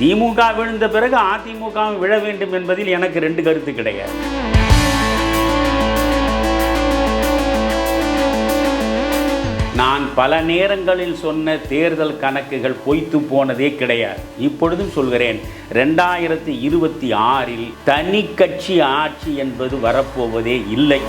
திமுக விழுந்த பிறகு அதிமுக விழ வேண்டும் என்பதில் எனக்கு ரெண்டு கருத்து கிடையாது. நான் பல நேரங்களில் சொன்ன தேர்தல் கணக்குகள் பொய்த்து போனதே கிடையாது. இப்பொழுதும் சொல்கிறேன் ரெண்டாயிரத்தி இருபத்தி ஆறில் தனி கட்சி ஆட்சி என்பது வரப்போவதே இல்லை.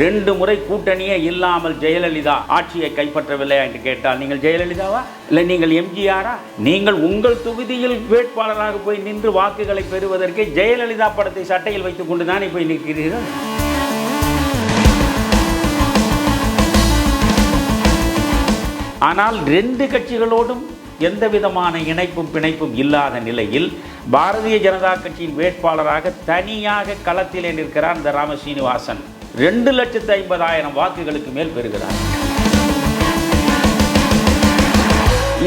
ரெண்டு முறை கூட்டணியே இல்லாமல் ஜெயலலிதா ஆட்சியை கைப்பற்றவில்லை என்று கேட்டால் நீங்கள் ஜெயலலிதாவா? இல்லை நீங்கள் எம்ஜிஆரா? நீங்கள் உங்கள் தொகுதியில் வேட்பாளராக போய் நின்று வாக்குகளை பெறுவதற்கு ஜெயலலிதா படத்தை சட்டையில் வைத்துக் கொண்டு தானே போய் நிற்கிறீர்கள்? ஆனால் ரெண்டு கட்சிகளோடும் எந்த விதமான இணைப்பும் பிணைப்பும் இல்லாத நிலையில் பாரதிய ஜனதா கட்சியின் வேட்பாளராக தனியாக களத்திலே நிற்கிறார் இந்த ராம சீனிவாசன் ரெண்டு லட்சத்து ஐம்பதாயிரம் வாக்குகளுக்கு மேல் பெறுகிறார்.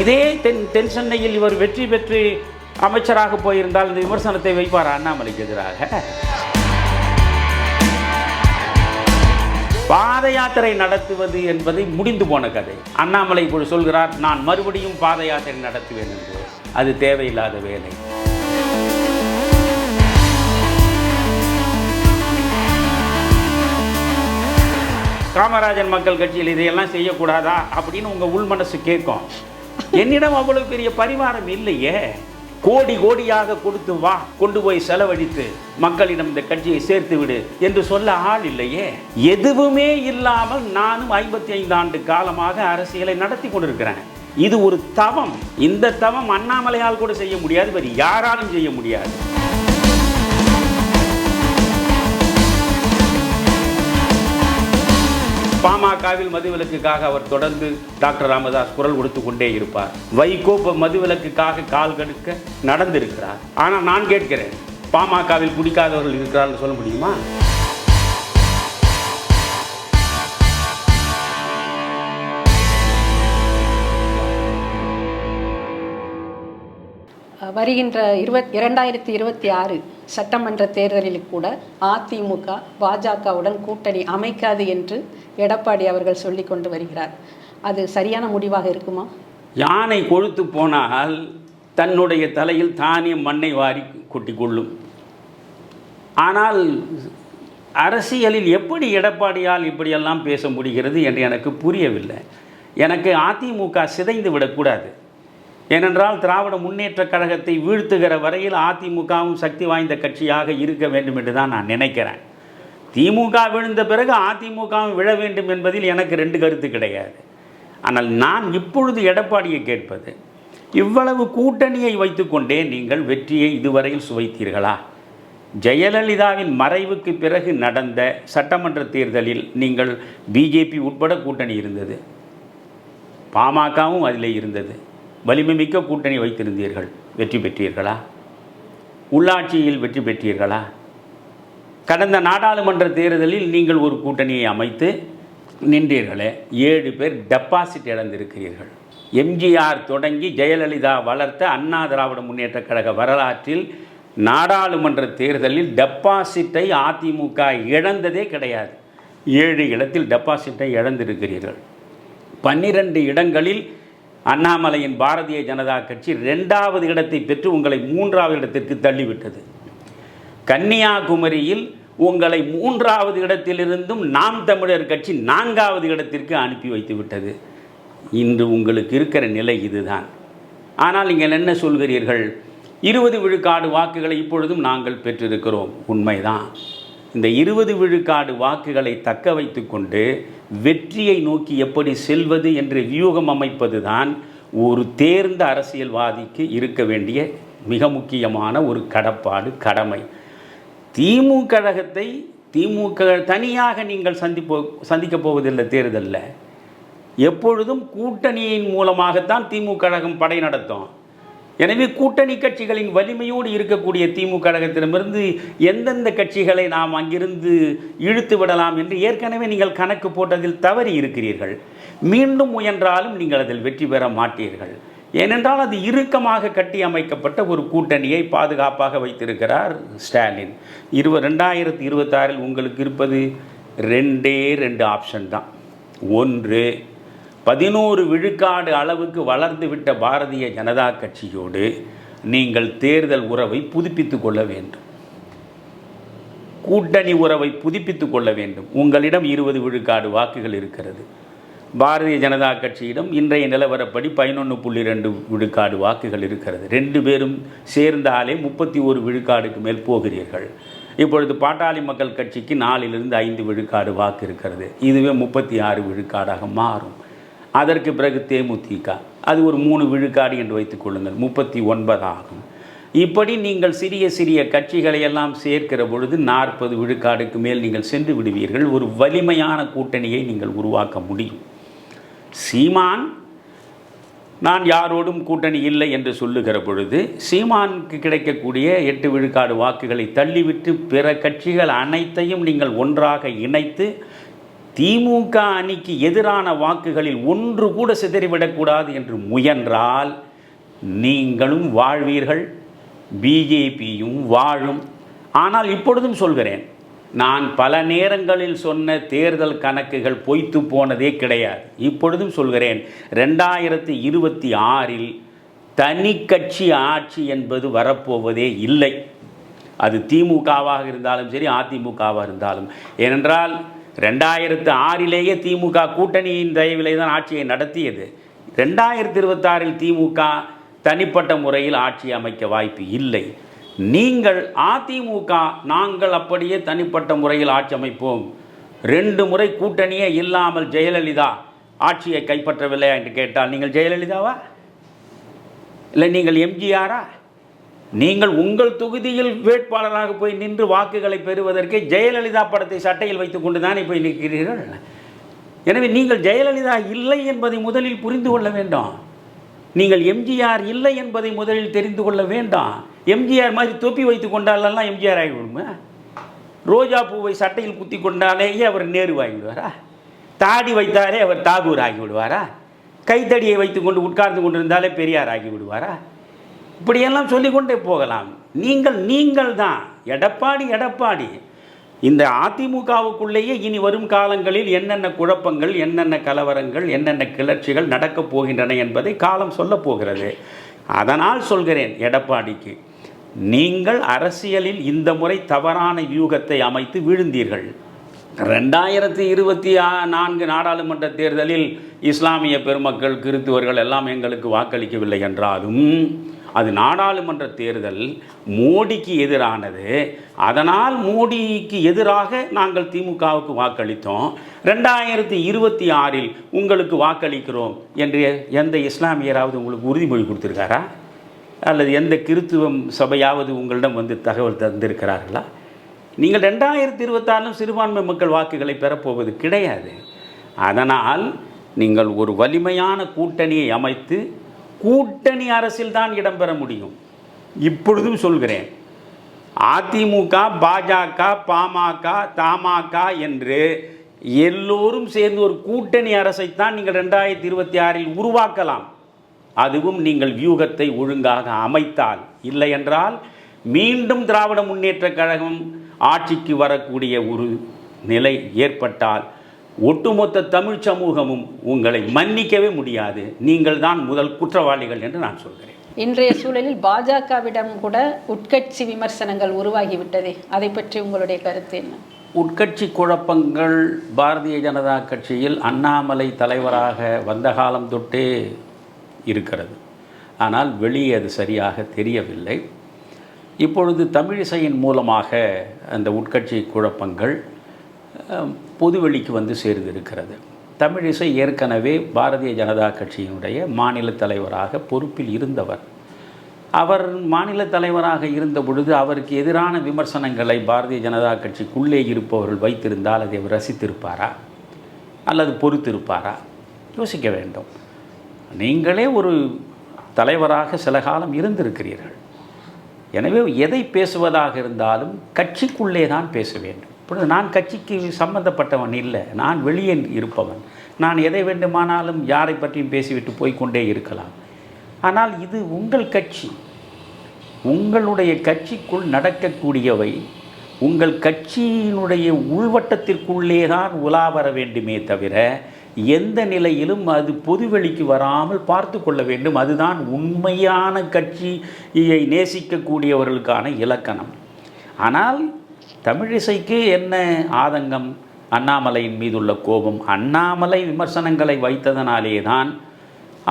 இதே தென் தென் சென்னையில் இவர் வெற்றி பெற்று அமைச்சராக போயிருந்தால் இந்த விமர்சனத்தை வைப்பார்? அண்ணாமலைக்கு எதிராக. பாத யாத்திரை நடத்துவது என்பதை முடிந்து போன கதை. அண்ணாமலை இப்பொழுது சொல்கிறார் நான் மறுபடியும் பாத யாத்திரை நடத்துவேன் என்று. அது தேவையில்லாத வேலை. காமராஜன் மக்கள் கட்சியில் இதையெல்லாம் செய்யக்கூடாதா அப்படின்னு உங்கள் உள் மனசு கேட்கும். என்னிடம் அவ்வளவு பெரிய பரிவாரம் இல்லையே. கோடி கோடியாக கொடுத்து வா கொண்டு போய் செலவழித்து மக்களிடம் இந்த கட்சியை சேர்த்து விடு என்று சொல்ல ஆள் இல்லையே. எதுவுமே இல்லாமல் நானும் ஐம்பத்தி ஐந்து ஆண்டு காலமாக அரசியலை நடத்தி கொண்டிருக்கிறேன். இது ஒரு தவம். இந்த தவம் அண்ணாமலையால் கூட செய்ய முடியாது வேறு யாராலும் செய்ய முடியாது. பாமகவில் மதுவிலக்குக்காக அவர் தொடர்ந்து டாக்டர் ராமதாஸ் குரல் கொடுத்து கொண்டே இருப்பார். வைகோ இப்ப மதுவிலக்குக்காக கால் கடுக்க நடந்திருக்கிறார். ஆனால் நான் கேட்கிறேன் பாமகவில் குடிக்காதவர்கள் இருக்கிறார்கள் சொல்ல முடியுமா? வருகின்ற இருபத் இரண்டாயிரத்தி இருபத்தி ஆறு சட்டமன்ற தேர்தலில் கூட அதிமுக பாஜகவுடன் கூட்டணி அமைக்காது என்று எடப்பாடி அவர்கள் சொல்லிக் கொண்டு வருகிறார். அது சரியான முடிவாக இருக்குமா? யானை கொழுத்து போனால் தன்னுடைய தலையில் தானே மண்ணை வாரி கொட்டி கொள்ளும். ஆனால் அரசியலில் எப்படி எடப்பாடியால் இப்படியெல்லாம் பேச முடிகிறது என்று எனக்கு புரியவில்லை. எனக்கு அதிமுக சிதைந்து விடக்கூடாது. ஏனென்றால் திராவிட முன்னேற்றக் கழகத்தை வீழ்த்துகிற வரையில் அதிமுகவும் சக்தி வாய்ந்த கட்சியாக இருக்க வேண்டும் என்று தான் நான் நினைக்கிறேன். திமுக விழுந்த பிறகு அதிமுகவும் விழ வேண்டும் என்பதில் எனக்கு ரெண்டு கருத்து கிடையாது. ஆனால் நான் இப்பொழுது எடப்பாடியை கேட்பது இவ்வளவு கூட்டணியை வைத்துக்கொண்டே நீங்கள் வெற்றியை இதுவரையில் சுவைத்தீர்களா? ஜெயலலிதாவின் மறைவுக்கு பிறகு நடந்த சட்டமன்ற தேர்தலில் நீங்கள் பிஜேபி உட்பட கூட்டணி இருந்தது. பாமகவும் அதில் இருந்தது. வலிமைமிக்க கூட்டணி வைத்திருந்தீர்கள். வெற்றி பெற்றீர்களா? உள்ளாட்சியில் வெற்றி பெற்றீர்களா? கடந்த நாடாளுமன்ற தேர்தலில் நீங்கள் ஒரு கூட்டணியை அமைத்து நின்றீர்களே. ஏழு பேர் டெபாசிட் இழந்திருக்கிறீர்கள். எம்ஜிஆர் தொடங்கி ஜெயலலிதா வளர்த்த அண்ணா திராவிட முன்னேற்றக் கழக வரலாற்றில் நாடாளுமன்ற தேர்தலில் டெபாசிட்டை அதிமுக இழந்ததே கிடையாது. ஏழு இடத்தில் டெபாசிட்டை இழந்திருக்கிறீர்கள். பன்னிரண்டு இடங்களில் அண்ணாமலையின் பாரதிய ஜனதா கட்சி ரெண்டாவது இடத்தை பெற்று உங்களை மூன்றாவது இடத்திற்கு தள்ளிவிட்டது. கன்னியாகுமரியில் உங்களை மூன்றாவது இடத்திலிருந்தும் நாம் தமிழர் கட்சி நான்காவது இடத்திற்கு அனுப்பி வைத்து விட்டது இன்று உங்களுக்கு இருக்கிற நிலை இதுதான். ஆனால் நீங்கள் என்ன சொல்கிறீர்கள்? இருபது விழுக்காடு வாக்குகளை இப்பொழுதும் நாங்கள் பெற்றிருக்கிறோம். உண்மைதான். இந்த இருபது விழுக்காடு வாக்குகளை தக்க வைத்து கொண்டு வெற்றியை நோக்கி எப்படி செல்வது என்று வியூகம் அமைப்பது தான் ஒரு தேர்ந்த அரசியல்வாதிக்கு இருக்க வேண்டிய மிக முக்கியமான ஒரு கடப்பாடு கடமை. திமுக கழகத்தை திமுக தனியாக நீங்கள் சந்திப்போ சந்திக்கப் போவதில்லை தேர்தலில். எப்பொழுதும் கூட்டணியின் மூலமாகத்தான் திமுக கழகம் படை நடத்தும். எனவே கூட்டணி கட்சிகளின் வலிமையோடு இருக்கக்கூடிய திமுக கழகத்திடமிருந்து எந்தெந்த கட்சிகளை நாம் அங்கிருந்து இழுத்து விடலாம் என்று ஏற்கனவே நீங்கள் கணக்கு போட்டதில் தவறி இருக்கிறீர்கள். மீண்டும் முயன்றாலும் நீங்கள் அதில் வெற்றி பெற மாட்டீர்கள். ஏனென்றால் அது இறுக்கமாக கட்டி அமைக்கப்பட்ட ஒரு கூட்டணியை பாதுகாப்பாக வைத்திருக்கிறார் ஸ்டாலின். இருவ ரெண்டாயிரத்தி இருபத்தாறில் உங்களுக்கு இருப்பது ரெண்டே ரெண்டு ஆப்ஷன் தான். ஒன்று பதினோரு விழுக்காடு அளவுக்கு வளர்ந்துவிட்ட பாரதிய ஜனதா கட்சியோடு நீங்கள் தேர்தல் உறவை புதுப்பித்துக் கொள்ள வேண்டும். கூட்டணி உறவை புதுப்பித்துக் கொள்ள வேண்டும். உங்களிடம் இருபது விழுக்காடு வாக்குகள் இருக்கிறது. பாரதிய ஜனதா கட்சியிடம் இன்றைய நிலவரப்படி பதினொன்று புள்ளி ரெண்டு விழுக்காடு வாக்குகள் இருக்கிறது. ரெண்டு பேரும் சேர்ந்தாலே முப்பத்தி ஒரு விழுக்காடுக்கு மேல் போகிறீர்கள். இப்பொழுது பாட்டாளி மக்கள் கட்சிக்கு நாலிலிருந்து ஐந்து விழுக்காடு வாக்கு இருக்கிறது. இதுவே முப்பத்தி ஆறு விழுக்காடாக மாறும். அதற்கு பிறகு தேமுதிக. அது ஒரு மூணு விழுக்காடு என்று வைத்துக் கொள்ளுங்கள். முப்பத்தி ஒன்பது ஆகும். இப்படி நீங்கள் சிறிய சிறிய கட்சிகளை எல்லாம் சேர்க்கிற பொழுது நாற்பது விழுக்காடுக்கு மேல் நீங்கள் சென்று விடுவீர்கள். ஒரு வலிமையான கூட்டணியை நீங்கள் உருவாக்க முடியும். சீமான் நான் யாரோடும் கூட்டணி இல்லை என்று சொல்லுகிற பொழுது சீமானுக்கு கிடைக்கக்கூடிய எட்டு விழுக்காடு வாக்குகளை தள்ளிவிட்டு பிற கட்சிகள் அனைத்தையும் நீங்கள் ஒன்றாக இணைத்து திமுக அணிக்கு எதிரான வாக்குகளில் ஒன்று கூட சிதறிவிடக்கூடாது என்று முயன்றால் நீங்களும் வாழ்வீர்கள் பிஜேபியும் வாழும். ஆனால் இப்பொழுதும் சொல்கிறேன் நான் பல நேரங்களில் சொன்ன தேர்தல் கணக்குகள் பொய்த்து போனதே கிடையாது. இப்பொழுதும் சொல்கிறேன் ரெண்டாயிரத்தி இருபத்தி ஆறில் தனி கட்சி ஆட்சி என்பது வரப்போவதே இல்லை. அது திமுகவாக இருந்தாலும் சரி அதிமுகவாக இருந்தாலும். ஏனென்றால் ரெண்டாயிரத்து ஆறிலேயே திமுக கூட்டணியின் தயவிலே தான் ஆட்சியை நடத்தியது. ரெண்டாயிரத்தி இருபத்தாறில் திமுக தனிப்பட்ட முறையில் ஆட்சி அமைக்க வாய்ப்பு இல்லை. நீங்கள் அதிமுக நாங்கள் அப்படியே தனிப்பட்ட முறையில் ஆட்சி அமைப்போம். ரெண்டு முறை கூட்டணியே இல்லாமல் ஜெயலலிதா ஆட்சியை கைப்பற்றவில்லை என்று கேட்டால் நீங்கள் ஜெயலலிதாவா? இல்லை நீங்கள் எம்ஜிஆரா? நீங்கள் உங்கள் தொகுதியில் வேட்பாளராக போய் நின்று வாக்குகளை பெறுவதற்கு ஜெயலலிதா படத்தை சட்டையில் வைத்துக் கொண்டு தானே போய் நிற்கிறீர்கள்? எனவே நீங்கள் ஜெயலலிதா இல்லை என்பதை முதலில் புரிந்து கொள்ள வேண்டும். நீங்கள் எம்ஜிஆர் இல்லை என்பதை முதலில் தெரிந்து கொள்ள வேண்டாம். எம்ஜிஆர் மாதிரி தொப்பி வைத்து கொண்டாலெல்லாம் எம்ஜிஆர் ஆகிவிடுமா? ரோஜா பூவை சட்டையில் குத்தி கொண்டாலேயே அவர் நேரு ஆகிவிடுவாரா? தாடி வைத்தாலே அவர் தாகூர் ஆகிவிடுவாரா? கைத்தடியை வைத்துக்கொண்டு உட்கார்ந்து கொண்டிருந்தாலே பெரியார் ஆகிவிடுவாரா? இப்படியெல்லாம் சொல்லிக்கொண்டே போகலாம். நீங்கள் நீங்கள் தான் எடப்பாடி எடப்பாடி. இந்த அதிமுகவுக்குள்ளேயே இனி வரும் காலங்களில் என்னென்ன குழப்பங்கள் என்னென்ன கலவரங்கள் என்னென்ன கிளர்ச்சிகள் நடக்கப் போகின்றன என்பதை காலம் சொல்லப் போகிறது. அதனால் சொல்கிறேன் எடப்பாடிக்கு நீங்கள் அரசியலில் இந்த முறை தவறான வியூகத்தை அமைத்து விழுந்தீர்கள். ரெண்டாயிரத்தி இருபத்தி ஆ- நான்கு நாடாளுமன்ற தேர்தலில் இஸ்லாமிய பெருமக்கள் கிறித்துவர்கள் எல்லாம் எங்களுக்கு வாக்களிக்கவில்லை என்றாலும் அது நாடாளுமன்ற தேர்தல் மோடிக்கு எதிரானது. அதனால் மோடிக்கு எதிராக நாங்கள் திமுகவுக்கு வாக்களித்தோம். ரெண்டாயிரத்தி இருபத்தி ஆறில் உங்களுக்கு வாக்களிக்கிறோம் என்று எந்த இஸ்லாமியராவது உங்களுக்கு உறுதிமொழி கொடுத்துருக்காரா? அல்லது எந்த கிறித்துவம் சபையாவது உங்களிடம் வந்து தகவல் தந்திருக்கிறார்களா? நீங்கள் ரெண்டாயிரத்தி இருபத்தாறிலும் சிறுபான்மை மக்கள் வாக்குகளை பெறப்போவது கிடையாது. அதனால் நீங்கள் ஒரு வலிமையான கூட்டணியை அமைத்து கூட்டணி அரசில் தான் இடம்பெற முடியும். இப்பொழுதும் சொல்கிறேன். அதிமுக பாஜக பாமக தமாக என்று எல்லோரும் சேர்ந்து ஒரு கூட்டணி அரசைத்தான் நீங்கள் ரெண்டாயிரத்தி இருபத்தி ஆறில் உருவாக்கலாம். அதுவும் நீங்கள் வியூகத்தை ஒழுங்காக அமைத்தால். இல்லை என்றால் மீண்டும் திராவிட முன்னேற்றக் கழகம் ஆட்சிக்கு வரக்கூடிய ஒரு நிலை ஏற்பட்டால் ஒட்டுமொத்த தமிழ் சமூகமும் உங்களை மன்னிக்கவே முடியாது. நீங்கள் தான் முதல் குற்றவாளிகள் என்று நான் சொல்கிறேன். இன்றைய சூழலில் பாஜகவிடம் கூட உட்கட்சி விமர்சனங்கள் உருவாகிவிட்டதே. அதை பற்றி உங்களுடைய கருத்து என்ன? உட்கட்சி குழப்பங்கள் பாரதிய ஜனதா கட்சியில் அண்ணாமலை தலைவராக வந்த காலம் தொட்டே இருக்கிறது. ஆனால் வெளியே அது சரியாக தெரியவில்லை. இப்பொழுது தமிழிசையின் மூலமாக அந்த உட்கட்சி குழப்பங்கள் பொதுவெளிக்கு வந்து சேர்ந்திருக்கிறது. தமிழிசை ஏற்கனவே பாரதிய ஜனதா கட்சியினுடைய மாநில தலைவராக பொறுப்பில் இருந்தவர். அவர் மாநில தலைவராக இருந்த பொழுது அவருக்கு எதிரான விமர்சனங்களை பாரதிய ஜனதா கட்சிக்குள்ளே இருப்பவர்கள் வைத்திருந்தால் அதை அவர் ரசித்திருப்பாரா? அல்லது பொறுத்திருப்பாரா? யோசிக்க வேண்டும். நீங்களே ஒரு தலைவராக சில காலம் இருந்திருக்கிறீர்கள். எனவே எதை பேசுவதாக இருந்தாலும் கட்சிக்குள்ளே தான் பேச வேண்டும். இப்பொழுது நான் கட்சிக்கு சம்பந்தப்பட்டவன் இல்லை. நான் வெளியே இருப்பவன். நான் எதை வேண்டுமானாலும் யாரை பற்றியும் பேசிவிட்டு போய்க்கொண்டே இருக்கலாம். ஆனால் இது உங்கள் கட்சி. உங்களுடைய கட்சிக்குள் நடக்கக்கூடியவை உங்கள் கட்சியினுடைய உள்வட்டத்திற்குள்ளே தான் உலா வர வேண்டுமே தவிர எந்த நிலையிலும் அது பொதுவெளிக்கு வராமல் பார்த்து கொள்ள வேண்டும். அதுதான் உண்மையான கட்சியை நேசிக்கக்கூடியவர்களுக்கான இலக்கணம். ஆனால் தமிழிசைக்கு என்ன ஆதங்கம்? அண்ணாமலையின் மீதுள்ள கோபம் அண்ணாமலை விமர்சனங்களை வைத்ததனாலே தான்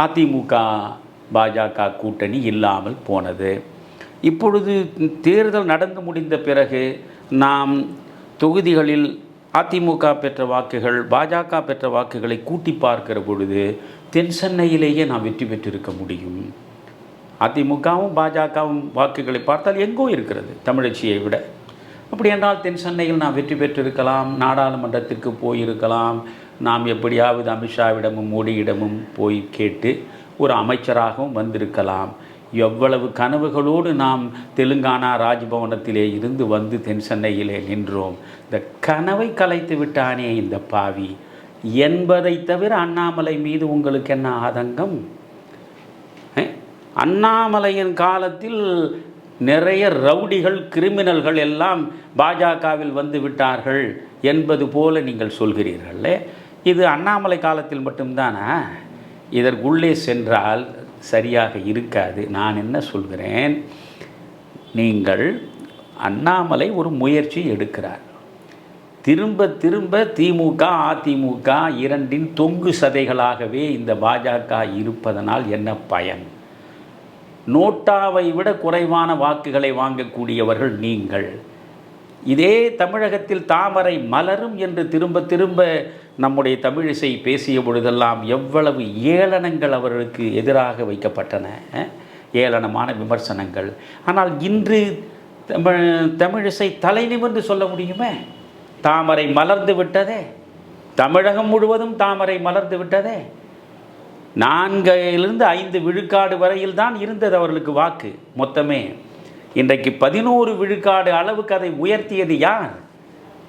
அதிமுக பாஜக கூட்டணி இல்லாமல் போனது. இப்பொழுது தேர்தல் நடந்து முடிந்த பிறகு நாம் தொகுதிகளில் அதிமுக பெற்ற வாக்குகள் பாஜக பெற்ற வாக்குகளை கூட்டி பார்க்கிற பொழுது தென் சென்னையிலேயே நாம் வெற்றி பெற்றிருக்க முடியும். அதிமுகவும் பாஜகவும் வாக்குகளை பார்த்தால் எங்கோ இருக்கிறது தமிழச்சியை விட. அப்படி என்றால் தென் சென்னையில் நாம் வெற்றி பெற்றிருக்கலாம் நாடாளுமன்றத்திற்கு போயிருக்கலாம். நாம் எப்படியாவது அமித்ஷாவிடமும் மோடியிடமும் போய் கேட்டு ஒரு அமைச்சராகவும் வந்திருக்கலாம். எவ்வளவு கனவுகளோடு நாம் தெலுங்கானா ராஜ்பவனத்திலே இருந்து வந்து தென் சென்னையிலே நின்றோம். இந்த கனவை கலைத்து விட்டானே இந்த பாவி. என்பதை தவிர அண்ணாமலை மீது உங்களுக்கு என்ன ஆதங்கம்? அண்ணாமலையின் காலத்தில் நிறைய ரவுடிகள் கிரிமினல்கள் எல்லாம் பாஜகவில் வந்து விட்டார்கள் என்பது போல நீங்கள் சொல்கிறீர்களே. இது அண்ணாமலை காலத்தில் மட்டும்தானா? இதற்குள்ளே சென்றால் சரியாக இருக்காது. நான் என்ன சொல்கிறேன்? நீங்கள் அண்ணாமலை ஒரு முயற்சி எடுக்கிறார். திரும்ப திரும்ப திமுக அதிமுக இரண்டின் தொங்கு சதைகளாகவே இந்த பாஜக இருப்பதனால் என்ன பயன்? நோட்டாவை விட குறைவான வாக்குகளை வாங்கக்கூடியவர்கள் நீங்கள். இதே தமிழகத்தில் தாமரை மலரும் என்று திரும்ப திரும்ப நம்முடைய தமிழிசை பேசிய பொழுதெல்லாம் எவ்வளவு ஏளனங்கள் அவர்களுக்கு எதிராக வைக்கப்பட்டன ஏளனமான விமர்சனங்கள். ஆனால் இன்று தமிழ் தமிழிசை தலை நிமிர்ந்து சொல்ல முடியுமே? தாமரை மலர்ந்து விட்டதே? தமிழகம் முழுவதும் தாமரை மலர்ந்து விட்டதே? நான்கிலிருந்து ஐந்து விழுக்காடு வரையில் தான் இருந்தது அவர்களுக்கு வாக்கு. மொத்தமே இன்றைக்கு பதினோரு விழுக்காடு அளவுக்கு அதை உயர்த்தியது யார்?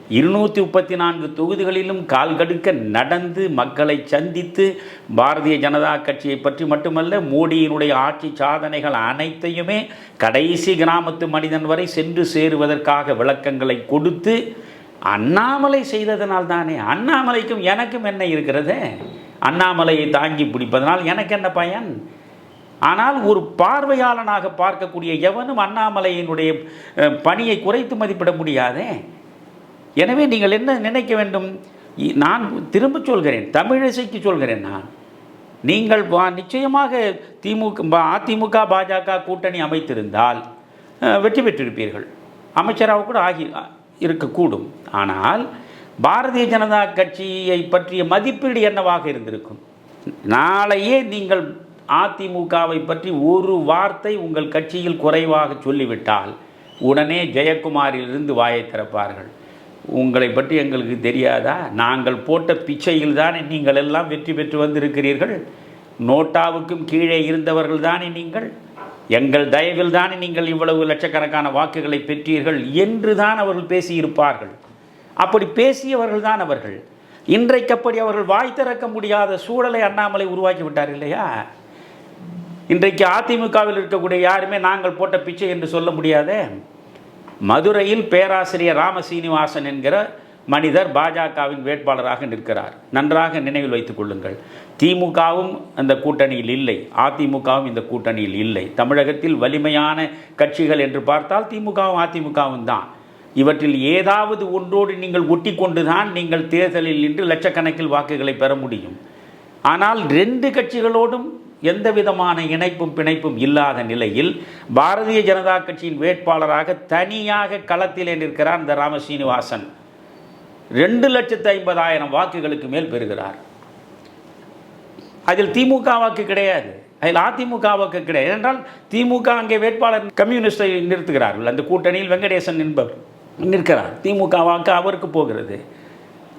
இருநூற்றி முப்பத்தி நான்கு தொகுதிகளிலும் கால்கடுக்க நடந்து மக்களை சந்தித்து பாரதிய ஜனதா கட்சியை பற்றி மட்டுமல்ல மோடியினுடைய ஆட்சி சாதனைகள் அனைத்தையுமே கடைசி கிராமத்து மனிதன் வரை சென்று சேருவதற்காக விளக்கங்களை கொடுத்து அண்ணாமலை செய்ததனால் தானே அண்ணாமலைக்கும் எனக்கும் என்ன இருக்கிறது? அண்ணாமலையை தாங்கி பிடிப்பதனால் எனக்கு என்ன பயன்? ஆனால் ஒரு பார்வையாளனாக பார்க்கக்கூடிய எவனும் அண்ணாமலையினுடைய பணியை குறைத்து மதிப்பிட முடியாதே. எனவே நீங்கள் என்ன நினைக்க வேண்டும்? நான் திரும்ப சொல்கிறேன் தமிழிசைக்கு சொல்கிறேன் நான். நீங்கள் வா- நிச்சயமாக திமுக அதிமுக பாஜக கூட்டணி அமைத்திருந்தால் வெற்றி பெற்றிருப்பீர்கள். அமைச்சராக கூட ஆகி இருக்கக்கூடும். ஆனால் பாரதிய ஜனதா கட்சியை பற்றிய மதிப்பீடு என்னவாக இருந்திருக்கும்? நாளையே நீங்கள் அதிமுகவை பற்றி ஒரு வார்த்தை உங்கள் கட்சியில் குறைவாக சொல்லிவிட்டால் உடனே ஜெயக்குமாரிலிருந்து வாயை திறப்பார்கள். உங்களை பற்றி எங்களுக்கு தெரியாதா? நாங்கள் போட்ட பிச்சையில் தானே நீங்கள் எல்லாம் வெற்றி பெற்று வந்திருக்கிறீர்கள்? நோட்டாவுக்கும் கீழே இருந்தவர்கள் தானே நீங்கள்? எங்கள் தயவில் தானே நீங்கள் இவ்வளவு லட்சக்கணக்கான வாக்குகளை பெற்றீர்கள்? என்று தான் அவர்கள் பேசியிருப்பார்கள். அப்படி பேசியவர்கள் தான் அவர்கள். இன்றைக்கு அப்படி அவர்கள் வாய் திறக்க முடியாத சூழலை அண்ணாமலை உருவாக்கி விட்டார் இல்லையா? இன்றைக்கு அதிமுகவில் இருக்கக்கூடிய யாருமே நாங்கள் போட்ட பிச்சை என்று சொல்ல முடியாதே? மதுரையில் பேராசிரியர் ராமசீனிவாசன் என்கிற மனிதர் பாஜகவின் வேட்பாளராக நிற்கிறார். நன்றாக நினைவில் வைத்துக் கொள்ளுங்கள். திமுகவும் அந்த கூட்டணியில் இல்லை. அதிமுகவும் இந்த கூட்டணியில் இல்லை. தமிழகத்தில் வலிமையான கட்சிகள் என்று பார்த்தால் திமுகவும் அதிமுகவும் தான். இவற்றில் ஏதாவது ஒன்றோடு நீங்கள் ஒட்டி கொண்டுதான் நீங்கள் தேர்தலில் நின்று லட்சக்கணக்கில் வாக்குகளை பெற முடியும். ஆனால் ரெண்டு கட்சிகளோடும் எந்த விதமான இணைப்பும் பிணைப்பும் இல்லாத நிலையில் பாரதிய ஜனதா கட்சியின் வேட்பாளராக தனியாக களத்திலே நிற்கிறார் இந்த ராமசீனிவாசன். ரெண்டு லட்சத்து ஐம்பதாயிரம் வாக்குகளுக்கு மேல் பெறுகிறார். அதில் திமுக வாக்கு கிடையாது. அதில் அதிமுக வாக்கு கிடையாது. என்றால் திமுக அங்கே வேட்பாளர் கம்யூனிஸ்டை நிறுத்துகிறார்கள். அந்த கூட்டணியில் வெங்கடேசன் என்பவர் நிற்கிறார். திமுக வாக்கு அவருக்கு போகிறது.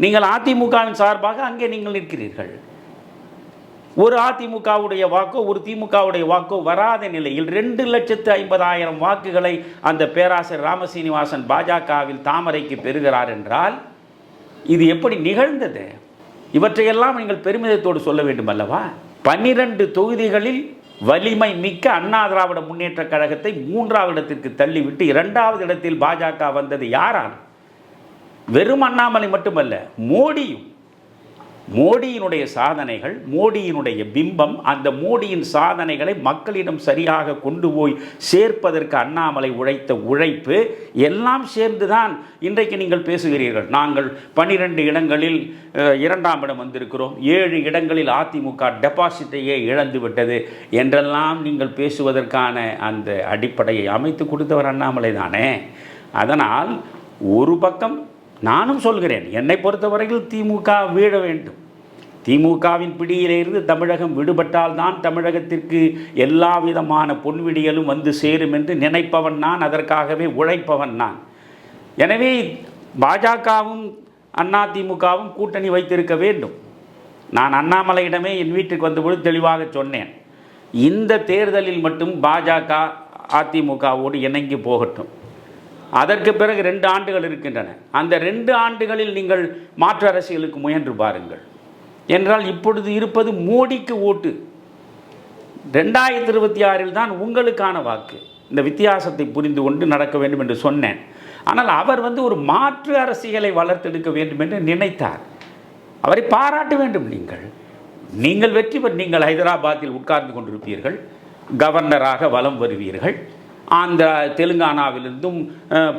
நீங்கள் அதிமுகவின் சார்பாக அங்கே நீங்கள் நிற்கிறீர்கள். ஒரு அதிமுகவுடைய வாக்கோ ஒரு திமுகவுடைய வாக்கோ வராத நிலையில் ரெண்டு லட்சத்து ஐம்பதாயிரம் வாக்குகளை அந்த பேராசிரியர் ராமசீனிவாசன் பாஜகவில் தாமரைக்கு பெறுகிறார் என்றால் இது எப்படி நிகழ்ந்தது? இவற்றையெல்லாம் நீங்கள் பெருமிதத்தோடு சொல்ல வேண்டும் அல்லவா பன்னிரண்டு தொகுதிகளில் வலிமை மிக்க அண்ணா திராவிட முன்னேற்ற கழகத்தை மூன்றாவது இடத்திற்கு தள்ளிவிட்டு இரண்டாவது இடத்தில் பாஜக வந்தது யாரால்? வெறும் அண்ணாமலை மட்டுமல்ல மோடியும். மோடியினுடைய சாதனைகள் மோடியினுடைய பிம்பம் அந்த மோடியின் சாதனைகளை மக்களிடம் சரியாக கொண்டு போய் சேர்ப்பதற்கு அண்ணாமலை உழைத்த உழைப்பு எல்லாம் சேர்ந்துதான் இன்றைக்கு நீங்கள் பேசுகிறீர்கள். நாங்கள் பனிரெண்டு இடங்களில் இரண்டாம் இடம் வந்திருக்கிறோம். ஏழு இடங்களில் அதிமுக டெபாசிட்டையே இழந்து விட்டது என்றெல்லாம் நீங்கள் பேசுவதற்கான அந்த அடிப்படையை அமைத்து கொடுத்தவர் அண்ணாமலை தானே. அதனால் ஒரு பக்கம் நானும் சொல்கிறேன் என்னை பொறுத்தவரையில் திமுக வீழ வேண்டும். திமுகவின் பிடியிலிருந்து தமிழகம் விடுபட்டால் தான் தமிழகத்திற்கு எல்லா விதமான பொன்விடியலும் வந்து சேரும் என்று நினைப்பவன் நான் அதற்காகவே உழைப்பவன் நான். எனவே பாஜகவும் அதிமுகவும் கூட்டணி வைத்திருக்க வேண்டும். நான் அண்ணாமலையிடமே என் வீட்டுக்கு வந்தபொழுது தெளிவாக சொன்னேன். இந்த தேர்தலில் மட்டும் பாஜக அதிமுகவோடு இணங்கி போகட்டும். அதற்கு பிறகு ரெண்டு ஆண்டுகள் இருக்கின்றன. அந்த ரெண்டு ஆண்டுகளில் நீங்கள் மாற்று அரசியலுக்கு முயன்று பாருங்கள். என்றால் இப்பொழுது இருப்பது மோடிக்கு ஓட்டு. ரெண்டாயிரத்தி இருபத்தி ஆறில் தான் உங்களுக்கான வாக்கு. இந்த வித்தியாசத்தை புரிந்து கொண்டு நடக்க வேண்டும் என்று சொன்னேன். ஆனால் அவர் வந்து ஒரு மாற்று அரசியலை வளர்த்தெடுக்க வேண்டும் என்று நினைத்தார். அவரை பாராட்ட வேண்டும் நீங்கள். நீங்கள் வெற்றி பெற நீங்கள் ஹைதராபாத்தில் உட்கார்ந்து கொண்டிருப்பீர்கள். கவர்னராக வலம் வருவீர்கள். ஆந்திரா தெலுங்கானாவிலிருந்தும்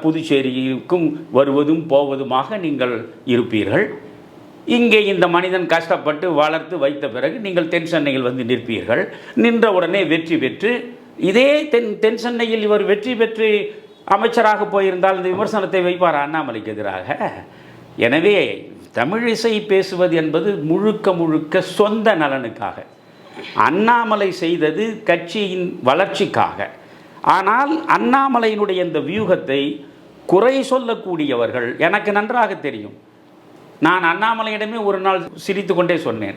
புதுச்சேரிக்கும் வருவதும் போவதுமாக நீங்கள் இருப்பீர்கள். இங்கே இந்த மனிதன் கஷ்டப்பட்டு வளர்த்து வைத்த பிறகு நீங்கள் தென் சென்னையில் வந்து நிற்பீர்கள். நின்ற உடனே வெற்றி பெற்று இதே தென் தென் சென்னையில் இவர் வெற்றி பெற்று அமைச்சராக போயிருந்தால் இந்த விமர்சனத்தை வைப்பார்? அண்ணாமலைக்கு எதிராக. எனவே தமிழிசை பேசுவது என்பது முழுக்க முழுக்க சொந்த நலனுக்காக. அண்ணாமலை செய்தது கட்சியின் வளர்ச்சிக்காக. ஆனால் அண்ணாமலையினுடைய இந்த வியூகத்தை குறை சொல்லக்கூடியவர்கள் எனக்கு நன்றாக தெரியும். நான் அண்ணாமலையிடமே ஒரு நாள் சிரித்து கொண்டே சொன்னேன்.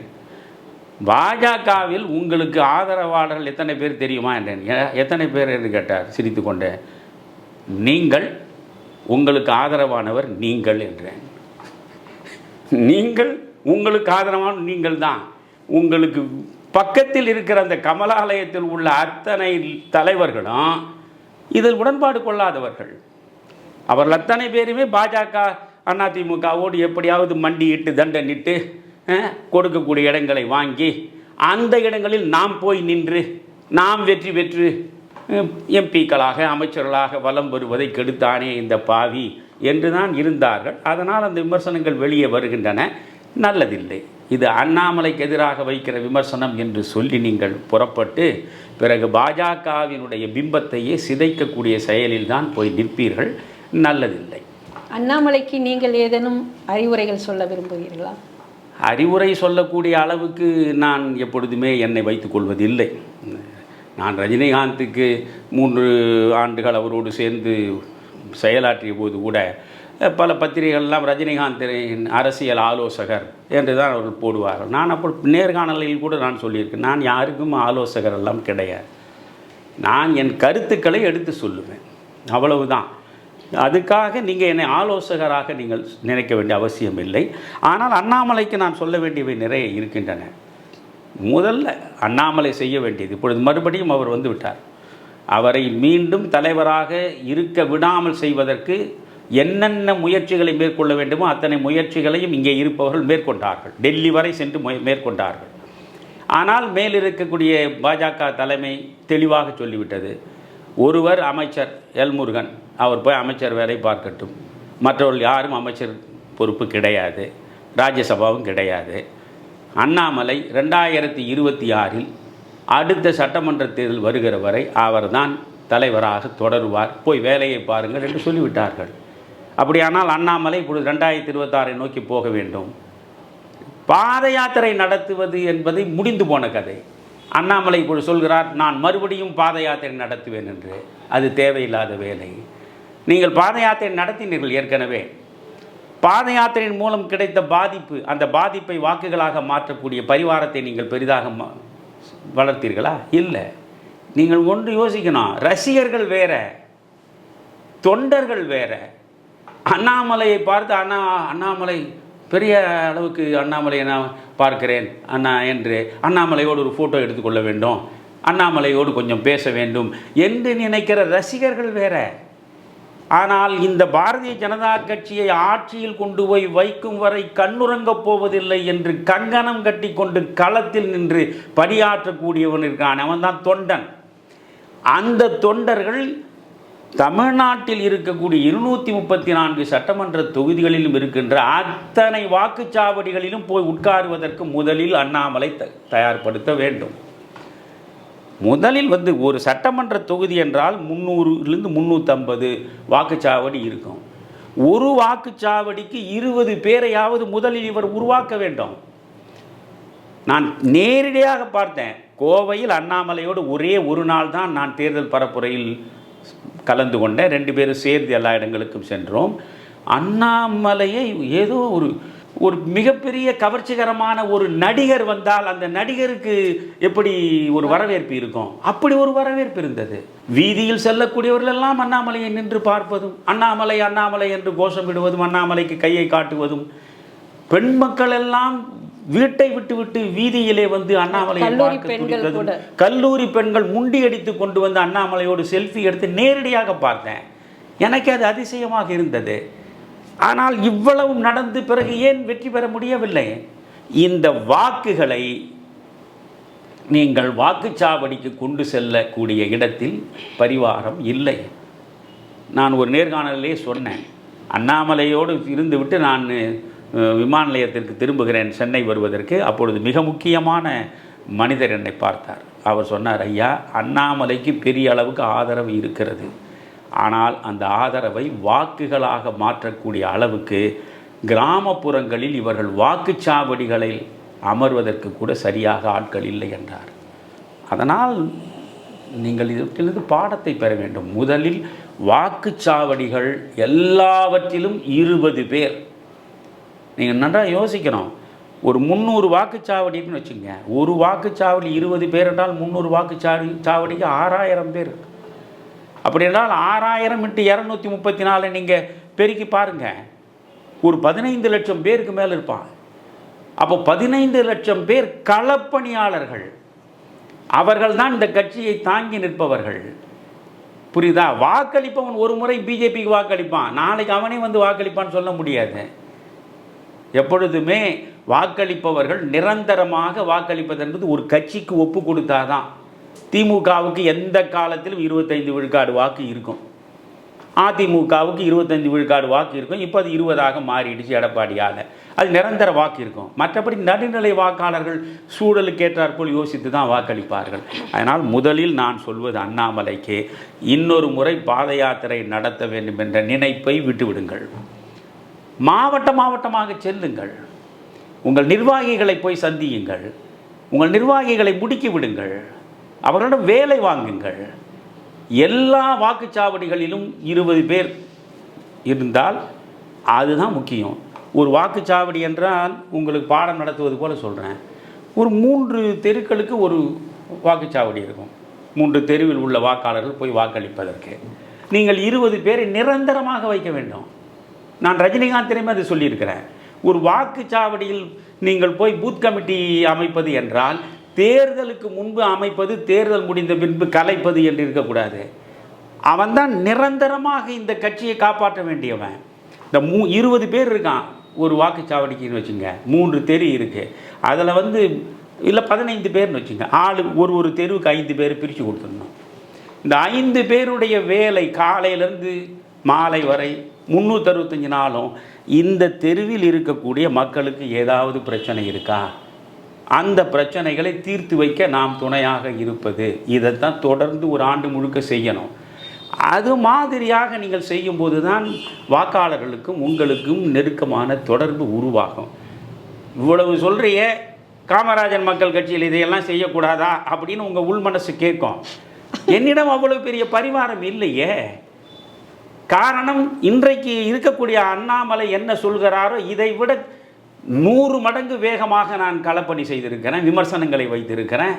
பாஜகவில் உங்களுக்கு ஆதரவாளர்கள் எத்தனை பேர் தெரியுமா என்றேன். "எ- எத்தனை பேர் என்று கேட்டார் சிரித்து கொண்டே நீங்கள் உங்களுக்கு ஆதரவானவர் நீங்கள் என்றேன். நீங்கள் உங்களுக்கு ஆதரவான நீங்கள் தான் உங்களுக்கு பக்கத்தில் இருக்கிற அந்த கமலாலயத்தில் உள்ள அத்தனை தலைவர்களும் இதில் உடன்பாடு கொள்ளாதவர்கள். அவர்கள் அத்தனை பேருமே பாஜக அதிமுகவோடு எப்படியாவது மண்டியிட்டு தண்டனிட்டு கொடுக்கக்கூடிய இடங்களை வாங்கி அந்த இடங்களில் நாம் போய் நின்று நாம் வெற்றி பெற்று எம்பிக்களாக அமைச்சர்களாக வலம் வருவதை கெடுத்தானே இந்த பாவி என்று தான் இருந்தார்கள். அதனால் அந்த விமர்சனங்கள் வெளியே வருகின்றன. நல்லதில்லை. இது அண்ணாமலைக்கு எதிராக வைக்கிற விமர்சனம் என்று சொல்லி நீங்கள் புறப்பட்டு பிறகு பாஜகவினுடைய பிம்பத்தையே சிதைக்கக்கூடிய செயலில் தான் போய் நிற்பீர்கள். நல்லதில்லை. அண்ணாமலைக்கு நீங்கள் ஏதேனும் அறிவுரைகள் சொல்ல விரும்புகிறீர்களா அறிவுரை சொல்லக்கூடிய அளவுக்கு நான் எப்பொழுதுமே என்னை வைத்துக் கொள்வதில்லை. நான் ரஜினிகாந்துக்கு மூன்று ஆண்டுகள் அவரோடு சேர்ந்து செயலாற்றிய போது கூட பல பத்திரிகைகள்லாம் ரஜினிகாந்தின் அரசியல் ஆலோசகர் என்று தான் அவர்கள் போடுவார் நான் அப்போ நேர்காணலில் கூட நான் சொல்லியிருக்கேன். நான் யாருக்கும் ஆலோசகர் எல்லாம் கிடையாது. நான் என் கருத்துக்களை எடுத்து சொல்லுவேன். அவ்வளவுதான். அதுக்காக நீங்கள் என்னை ஆலோசகராக நீங்கள் நினைக்க வேண்டிய அவசியம் இல்லை. ஆனால் அண்ணாமலைக்கு நான் சொல்ல வேண்டியவை நிறைய இருக்கின்றன. முதல்ல அண்ணாமலை செய்ய வேண்டியது. இப்பொழுது மறுபடியும் அவர் வந்துவிட்டார் அவரை மீண்டும் தலைவராக இருக்க விடாமல் செய்வதற்கு என்னென்ன முயற்சிகளை மேற்கொள்ள வேண்டுமோ அத்தனை முயற்சிகளையும் இங்கே இருப்பவர்கள் மேற்கொண்டார்கள். டெல்லி வரை சென்று மேற்கொண்டார்கள். ஆனால் மேல் இருக்கக்கூடிய பாஜக தலைமை தெளிவாக சொல்லிவிட்டது. ஒருவர் அமைச்சர் எல் முருகன் அவர் போய் அமைச்சர் வேலை பார்க்கட்டும். மற்றவர்கள் யாரும் அமைச்சர் பொறுப்பு கிடையாது ராஜ்யசபாவும் கிடையாது. அண்ணாமலை ரெண்டாயிரத்தி இருபத்தி ஆறில் அடுத்த சட்டமன்ற தேர்தல் வருகிற வரை அவர்தான் தலைவராக தொடருவார். போய் வேலையை பாருங்கள் என்று சொல்லிவிட்டார்கள். அப்படியானால் அண்ணாமலை இப்பொழுது ரெண்டாயிரத்தி இருபத்தாறை நோக்கி போக வேண்டும். பாத யாத்திரை நடத்துவது என்பது முடிந்து போன கதை. அண்ணாமலை இப்பொழுது சொல்கிறார் நான் மறுபடியும் பாத யாத்திரை நடத்துவேன் என்று. அது தேவையில்லாத வேலை. நீங்கள் பாத யாத்திரை நடத்தினீர்கள் ஏற்கனவே. பாத யாத்திரையின் மூலம் கிடைத்த பாதிப்பு அந்த பாதிப்பை வாக்குகளாக மாற்றக்கூடிய பரிவாரத்தை நீங்கள் பெரிதாக வளர்த்தீர்களா? இல்லை. நீங்கள் ஒன்று யோசிக்கணும். ரசிகர்கள் வேற தொண்டர்கள் வேற. அண்ணாமலையை பார்த்து அண்ணா அண்ணாமலை பெரிய அளவுக்கு அண்ணாமலையை நான் பார்க்கிறேன் அண்ணா என்று அண்ணாமலையோடு ஒரு ஃபோட்டோ எடுத்துக்கொள்ள வேண்டும். அண்ணாமலையோடு கொஞ்சம் பேச வேண்டும் என்று நினைக்கிற ரசிகர்கள் வேற. ஆனால் இந்த பாரதிய ஜனதா கட்சியை ஆட்சியில் கொண்டு போய் வைக்கும் வரை கண்ணுறங்கப் போவதில்லை என்று கங்கணம் கட்டி கொண்டு களத்தில் நின்று பணியாற்றக்கூடியவன் இருக்கான். அவன் தான் தொண்டன். அந்த தொண்டர்கள் தமிழ்நாட்டில் இருக்கக்கூடிய இருநூற்றி முப்பத்தி நான்கு சட்டமன்ற தொகுதிகளிலும் இருக்கின்ற அத்தனை வாக்குச்சாவடிகளிலும் போய் உட்காருவதற்கு முதலில் அண்ணாமலை த- தயார்படுத்த வேண்டும். முதலில் வந்து ஒரு சட்டமன்ற தொகுதி என்றால் முந்நூறுலேருந்து முந்நூற்றம்பது வாக்குச்சாவடி இருக்கும். ஒரு வாக்குச்சாவடிக்கு இருபது பேரையாவது முதலில் இவர் உருவாக்க வேண்டும். நான் நேரடியாக பார்த்தேன். கோவையில் அண்ணாமலையோடு ஒரே ஒரு நாள் தான் நான் தேர்தல் பரப்புரையில் கலந்து கொண்டேன் ரெண்டு பேரும் சேர்ந்து எல்லா இடங்களுக்கும் சென்றோம். அண்ணாமலையை ஏதோ ஒரு ஒரு மிகப்பெரிய கவர்ச்சிகரமான ஒரு நடிகர் வந்தால் அந்த நடிகருக்கு எப்படி ஒரு வரவேற்பு இருக்கும்? அப்படி ஒரு வரவேற்பு இருந்தது. வீதியில் செல்லக்கூடியவர்கள் எல்லாம் அண்ணாமலையை நின்று பார்ப்பதும் அண்ணாமலை அண்ணாமலை என்று கோஷமிடுவதும் அண்ணாமலைக்கு கையை காட்டுவதும் பெண் மக்கள் எல்லாம் வீட்டை விட்டு விட்டு வீதியிலே வந்து அண்ணாமலையை கல்லூரி பெண்கள் முண்டி அடித்து கொண்டு வந்து அண்ணாமலையோடு செல்ஃபி எடுத்து நேரடியாக பார்த்தேன். எனக்கு அது அதிசயமாக இருந்தது. ஆனால் இவ்வளவும் நடந்து பிறகு ஏன் வெற்றி பெற முடியவில்லை? இந்த வாக்குகளை நீங்கள் வாக்குச்சாவடிக்கு கொண்டு செல்லக்கூடிய இடத்தில் பரிவாரம் இல்லை. நான் ஒரு நேர்காணலிலே சொன்னேன். அண்ணாமலையோடு இருந்துவிட்டு நான் விமான நிலையத்திற்கு திரும்புகிறேன் சென்னை வருவதற்கு. அப்பொழுது மிக முக்கியமான மனிதர் என்னை பார்த்தார். அவர் சொன்னார் ஐயா அண்ணாமலைக்கு பெரிய அளவுக்கு ஆதரவு இருக்கிறது. ஆனால் அந்த ஆதரவை வாக்குகளாக மாற்றக்கூடிய அளவுக்கு கிராமப்புறங்களில் இவர்கள் வாக்குச்சாவடிகளில் அமர்வதற்கு கூட சரியாக ஆட்கள் இல்லை என்றார். அதனால் நீங்கள் இதற்கிலிருந்து பாடத்தை பெற வேண்டும். முதலில் வாக்குச்சாவடிகள் எல்லாவற்றிலும் இருபது பேர் நீங்கள் நன்றாக யோசிக்கணும் ஒரு முந்நூறு வாக்குச்சாவடின்னு வச்சுங்க. ஒரு வாக்குச்சாவடி இருபது பேர் என்றால் முந்நூறு வாக்குச்சாவடி சாவடிக்கு ஆறாயிரம் பேர் அப்படி என்றால் ஆறாயிரம் இன்ட்டு இரநூத்தி முப்பத்தி நாலு நீங்கள் பெருக்கி பாருங்கள் ஒரு பதினைந்து லட்சம் பேருக்கு மேலே இருப்பான். அப்போ பதினைந்து லட்சம் பேர் களப்பணியாளர்கள். அவர்கள் தான் இந்த கட்சியை தாங்கி நிற்பவர்கள். புரியுதா? வாக்களிப்பவன் ஒரு முறை பிஜேபிக்கு வாக்களிப்பான். நாளைக்கு அவனே வந்து வாக்களிப்பான்னு சொல்ல முடியாது. எப்பொழுதுமே வாக்களிப்பவர்கள் நிரந்தரமாக வாக்களிப்பது என்பது ஒரு கட்சிக்கு ஒப்பு கொடுத்தாதான். திமுகவுக்கு எந்த காலத்திலும் இருபத்தைந்து விழுக்காடு வாக்கு இருக்கும். அதிமுகவுக்கு இருபத்தஞ்சு விழுக்காடு வாக்கு இருக்கும். இப்போ அது இருபதாக மாறிடுச்சு எடப்பாடியால். அது நிரந்தர வாக்கு இருக்கும். மற்றபடி நடுநிலை வாக்காளர்கள் சூழலுக்கு ஏற்றாற்போல் யோசித்து தான் வாக்களிப்பார்கள். அதனால் முதலில் நான் சொல்வது அண்ணாமலைக்கு இன்னொரு முறை பாத யாத்திரை நடத்த வேண்டும் என்ற நினைப்பை விட்டுவிடுங்கள். மாவட்ட மாவட்டமாக செல்லுங்கள். உங்கள் நிர்வாகிகளை போய் சந்தியுங்கள். உங்கள் நிர்வாகிகளை முடுக்கி விடுங்கள். அவர்களிடம் வேலை வாங்குங்கள். எல்லா வாக்குச்சாவடிகளிலும் இருபது பேர் இருந்தால் அதுதான் முக்கியம். ஒரு வாக்குச்சாவடி என்றால் உங்களுக்கு பாடம் நடத்துவது போல் சொல்கிறேன் ஒரு மூன்று தெருக்களுக்கு ஒரு வாக்குச்சாவடி இருக்கும். மூன்று தெருவில் உள்ள வாக்காளர்கள் போய் வாக்களிப்பதற்கு. நீங்கள் இருபது பேரை நிரந்தரமாக வைக்க வேண்டும். நான் ரஜினிகாந்திடமே அது சொல்லியிருக்கிறேன்? ஒரு வாக்குச்சாவடியில் நீங்கள் போய் பூத் கமிட்டி அமைப்பது என்றால் தேர்தலுக்கு முன்பு அமைப்பது தேர்தல் முடிந்த பின்பு கலைப்பது என்று இருக்கக்கூடாது. அவன்தான் நிரந்தரமாக இந்த கட்சியை காப்பாற்ற வேண்டியவன். இந்த மூ இருபது பேர் இருக்கான் ஒரு வாக்குச்சாவடிக்குன்னு வச்சுங்க. மூன்று தெரு இருக்குது அதில் வந்து இல்லை பதினைந்து பேர்னு வச்சுங்க. ஆளு ஒரு ஒரு தெருவுக்கு ஐந்து பேர் பிரித்து கொடுத்துடணும். இந்த ஐந்து பேருடைய வேலை காலையிலேருந்து மாலை வரை முந்நூற்றறுபத்தஞ்சு நாளும் இந்த தெருவில் இருக்கக்கூடிய மக்களுக்கு ஏதாவது பிரச்சனை இருக்கா? அந்த பிரச்சனைகளை தீர்த்து வைக்க நாம் துணையாக இருப்பது. இதைத்தான் தொடர்ந்து ஒரு ஆண்டு முழுக்க செய்யணும். அது மாதிரியாக நீங்கள் செய்யும்போது தான் வாக்காளர்களுக்கும் உங்களுக்கும் நெருக்கமான தொடர்பு உருவாகும். இவ்வளவு சொல்கிறியே காமராஜன் மக்கள் கட்சியில் இதையெல்லாம் செய்யக்கூடாதா? அப்படின்னு உங்கள் உள் மனசு கேட்கும். என்னிடம் அவ்வளவு பெரிய பரிவாரம் இல்லையே. காரணம் இன்றைக்கு இருக்கக்கூடிய அண்ணாமலை என்ன சொல்கிறாரோ இதை விட நூறு மடங்கு வேகமாக நான் களப்பணி செய்திருக்கிறேன் விமர்சனங்களை வைத்திருக்கிறேன்.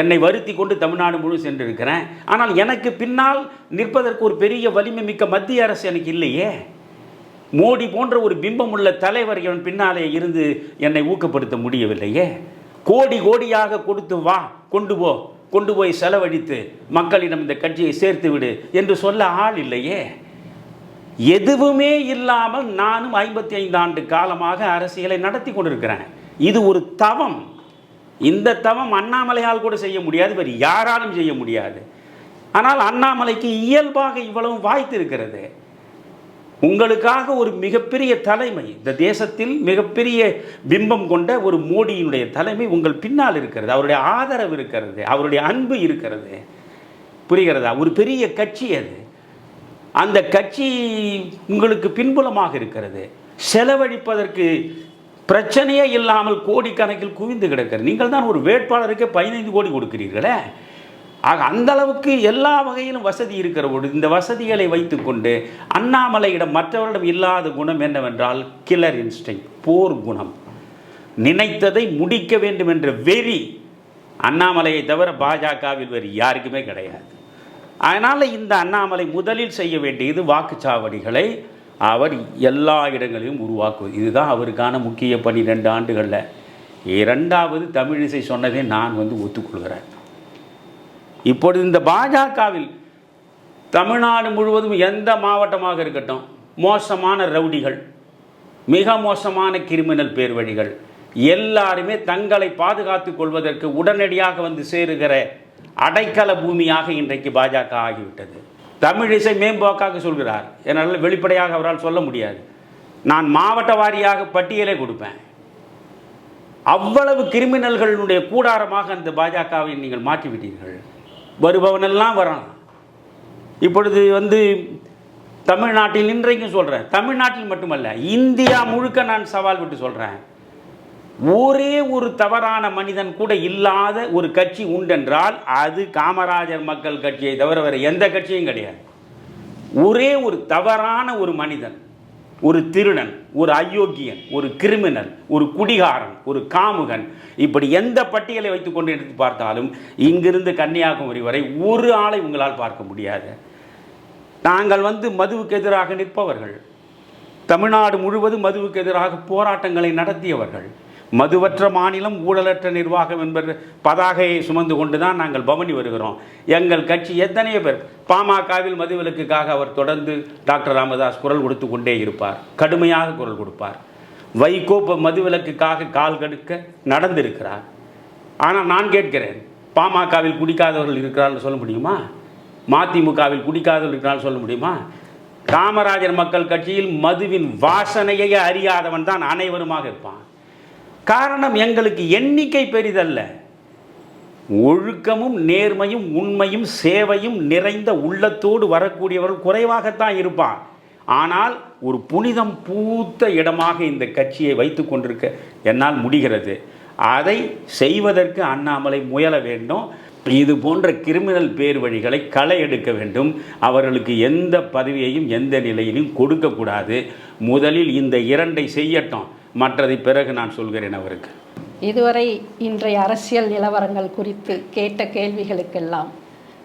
என்னை வருத்தி கொண்டு தமிழ்நாடு முழு சென்றிருக்கிறேன். ஆனால் எனக்கு பின்னால் நிற்பதற்கு ஒரு பெரிய வலிமை மிக்க மத்திய அரசு எனக்கு இல்லையே. மோடி போன்ற ஒரு பிம்பம் உள்ள தலைவர் என் பின்னாலே இருந்து என்னை ஊக்கப்படுத்த முடியவில்லையே. கோடி கோடியாக கொடுத்து வா கொண்டு போ. கொண்டு போய் செலவழித்து மக்களிடம் இந்த கட்சியை சேர்த்து விடு என்று சொல்ல ஆள் இல்லையே. எதுவுமே இல்லாமல் நானும் ஐம்பத்தி ஐந்து ஆண்டு காலமாக அரசியலை நடத்தி கொண்டிருக்கிறேன். இது ஒரு தவம். இந்த தவம் அண்ணாமலையால் கூட செய்ய முடியாது வேறு யாராலும் செய்ய முடியாது. ஆனால் அண்ணாமலைக்கு இயல்பாக இவ்வளவு வாய்த்து இருக்கிறது உங்களுக்காக ஒரு மிகப்பெரிய தலைமை இந்த தேசத்தில் மிகப்பெரிய பிம்பம் கொண்ட ஒரு மோடியினுடைய தலைமை உங்கள் பின்னால் இருக்கிறது. அவருடைய ஆதரவு இருக்கிறது. அவருடைய அன்பு இருக்கிறது. புரிகிறதா? ஒரு பெரிய கட்சி அது. அந்த கட்சி உங்களுக்கு பின்புலமாக இருக்கிறது. செலவழிப்பதற்கு பிரச்சனையே இல்லாமல் கோடிக்கணக்கில் குவிந்து கிடக்கிறது. நீங்கள் தான் ஒரு வேட்பாளருக்கே பதினைந்து கோடி கொடுக்கிறீர்களே. ஆக அந்த அளவுக்கு எல்லா வகையிலும் வசதி இருக்கிற ஒரு இந்த வசதிகளை வைத்துக்கொண்டு அண்ணாமலையிடம் மற்றவரிடம் இல்லாத குணம் என்னவென்றால் கில்லர் இன்ஸ்டிங் போர் குணம். நினைத்ததை முடிக்க வேண்டும் என்ற வெறி அண்ணாமலையை தவிர பாஜகவில் வேறு யாருக்குமே கிடையாது. அதனால் இந்த அண்ணாமலை முதலில் செய்ய வேண்டியது வாக்குச்சாவடிகளை அவர் எல்லா இடங்களிலும் உருவாக்குவது. இதுதான் அவருக்கான முக்கிய பணி ரெண்டு ஆண்டுகளில். இரண்டாவது தமிழிசை சொன்னதை நான் வந்து ஒத்துக்கொள்கிறேன். இப்பொழுது இந்த பாஜகவில் தமிழ்நாடு முழுவதும் எந்த மாவட்டமாக இருக்கட்டும் மோசமான ரவுடிகள் மிக மோசமான கிரிமினல் பேர் வழிகள் எல்லாருமே தங்களை பாதுகாத்துக் கொள்வதற்கு உடனடியாக வந்து சேருகிற அடைக்கல பூமியாக இன்றைக்கு பாஜக ஆகிவிட்டது. தமிழிசை மேம்போக்காக சொல்கிறார். என்னால் வெளிப்படையாக அவரால் சொல்ல முடியாது. நான் மாவட்ட வாரியாக பட்டியலே கொடுப்பேன். அவ்வளவு கிரிமினல்களுடைய கூடாரமாக அந்த பாஜகவை நீங்கள் மாற்றிவிட்டீர்கள். வருபவனெல்லாம் வரான் இப்பொழுது வந்து தமிழ்நாட்டில் இன்றைக்கும் சொல்கிறேன் தமிழ்நாட்டில் மட்டுமல்ல இந்தியா முழுக்க நான் சவால் விட்டு சொல்கிறேன் ஒரே ஒரு தவறான மனிதன் கூட இல்லாத ஒரு கட்சி உண்டென்றால் அது காமராஜர் மக்கள் கட்சியை தவிர வேறு எந்த கட்சியும் கிடையாது. ஒரே ஒரு தவறான ஒரு மனிதன் ஒரு திருடன் ஒரு அயோக்கியன் ஒரு கிரிமினல் ஒரு குடிகாரன் ஒரு காமுகன் இப்படி எந்த பட்டியலை வைத்துக்கொண்டு எடுத்து பார்த்தாலும் இங்கிருந்து கன்னியாகுமரி வரை ஒரு ஆளை உங்களால் பார்க்க முடியாது. நாங்கள் வந்து மதுவுக்கு எதிராக நிற்பவர்கள். தமிழ்நாடு முழுவதும் மதுவுக்கு எதிராக போராட்டங்களை நடத்தியவர்கள். மதுவற்ற மாநிலம் ஊழலற்ற நிர்வாகம் என்பது பதாகையை சுமந்து கொண்டு தான் நாங்கள் பவனி வருகிறோம். எங்கள் கட்சி எத்தனையோ பேர் பாமகவில் மதுவிலக்குக்காக அவர் தொடர்ந்து டாக்டர் ராமதாஸ் குரல் கொடுத்து கொண்டே இருப்பார். கடுமையாக குரல் கொடுப்பார். வைகோ இப்போ மதுவிலக்குக்காக கால் கடுக்க நடந்திருக்கிறார். ஆனால் நான் கேட்கிறேன் பாமகவில் குடிக்காதவர்கள் இருக்கிறார்கள் சொல்ல முடியுமா? மதிமுகவில் குடிக்காதவர்கள் இருக்கிறார்கள் சொல்ல முடியுமா? காமராஜர் மக்கள் கட்சியில் மதுவின் வாசனையை அறியாதவன் தான் அனைவருமாக இருப்பான். காரணம் எங்களுக்கு எண்ணிக்கை பெரிதல்ல. ஒழுக்கமும் நேர்மையும் உண்மையும் சேவையும் நிறைந்த உள்ளத்தோடு வரக்கூடியவர்கள் குறைவாகத்தான் இருப்பான். ஆனால் ஒரு புனிதம் பூத்த இடமாக இந்த கட்சியை வைத்து கொண்டிருக்க என்னால் முடிகிறது. அதை செய்வதற்கு அண்ணாமலை முயல வேண்டும். இது போன்ற கிரிமினல் பேர் வழிகளை களை எடுக்க வேண்டும். அவர்களுக்கு எந்த பதவியையும் எந்த நிலையிலும் கொடுக்கக்கூடாது. முதலில் இந்த இரண்டை செய்யட்டும். மற்றதை பிறகு நான் சொல்கிறேன் அவருக்கு. இதுவரை இன்றைய அரசியல் நிலவரங்கள் குறித்து கேட்ட கேள்விகளுக்கெல்லாம்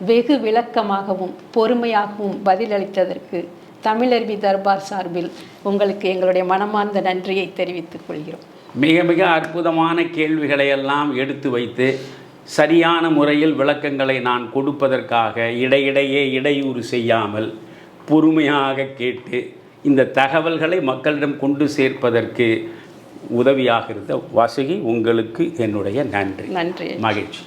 வெகு விளக்கமாகவும் பொறுமையாகவும் பதிலளித்ததற்கு தமிழருவி தர்பார் சார்பில் உங்களுக்கு எங்களுடைய மனமார்ந்த நன்றியை தெரிவித்துக் கொள்கிறோம். மிக மிக அற்புதமான கேள்விகளை எல்லாம் எடுத்து வைத்து சரியான முறையில் விளக்கங்களை நான் கொடுப்பதற்காக இடையிடையே இடையூறு செய்யாமல் பொறுமையாக கேட்டு இந்த தகவல்களை மக்களிடம் கொண்டு சேர்ப்பதற்கு உதவியாக இருந்த வாசுகி உங்களுக்கு என்னுடைய நன்றி. நன்றி. மகிழ்ச்சி.